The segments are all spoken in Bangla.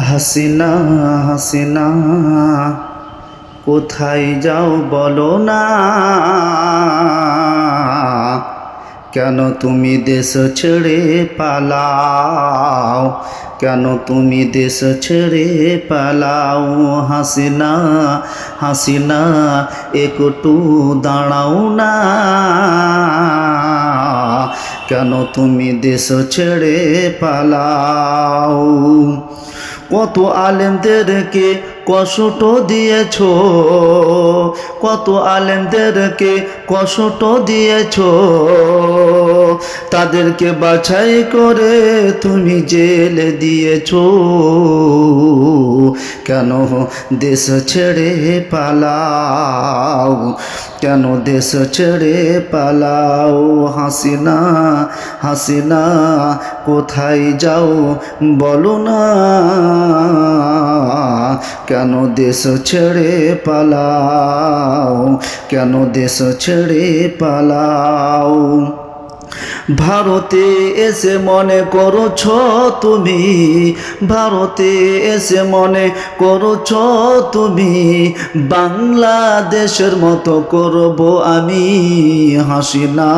হাসিনা হাসিনা, কোথায় যাও বলো না। কেন তুমি দেশ ছেড়ে পালাও? কেন তুমি দেশ ছেড়ে পালাও? হাসিনা হাসিনা, একটু দাঁড়াও না। কেন তুমি দেশ ছেড়ে পালাও? কত আলেমদেরকে কষ্ট দিয়েছ? কত আলেমদেরকে কষ্ট দিয়েছ? তাদেরকে বাছাই করে তুমি জেলে দিয়েছ। কেন দেশ ছেড়ে পালাও? কেন দেশ ছেড়ে পালাও? হাসিনা হাসিনা কোথায় যাও বলো না। কেন দেশ ছেড়ে পালাও? কেন দেশ ছেড়ে পালাও? ভারতে এসে মনে করছ তুমি, ভারতে এসে মনে করছ তুমি, বাংলাদেশের মতো করব আমি। হাসিনা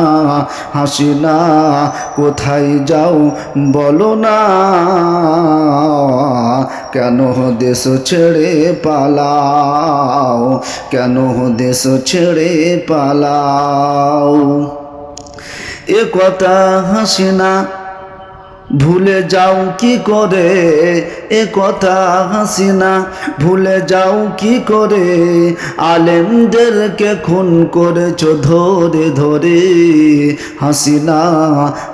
হাসিনা, কোথায় যাও বলো না, কেন দেশ ছেড়ে পালাও, কেন দেশ ছেড়ে পালাও? এ কথা হাসিনা ভুলে যাও কি করে? এ কথা হাসিনা ভুলে যাও কি করে? আলেমদেরকে খুন করেছ ধরে ধরে। হাসিনা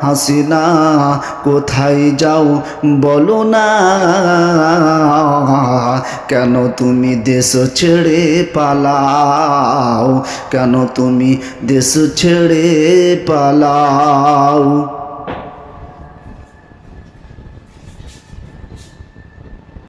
হাসিনা কোথায় যাও বলো না। কেন তুমি দেশ ছেড়ে পালাও? কেন তুমি দেশ ছেড়ে পালাও?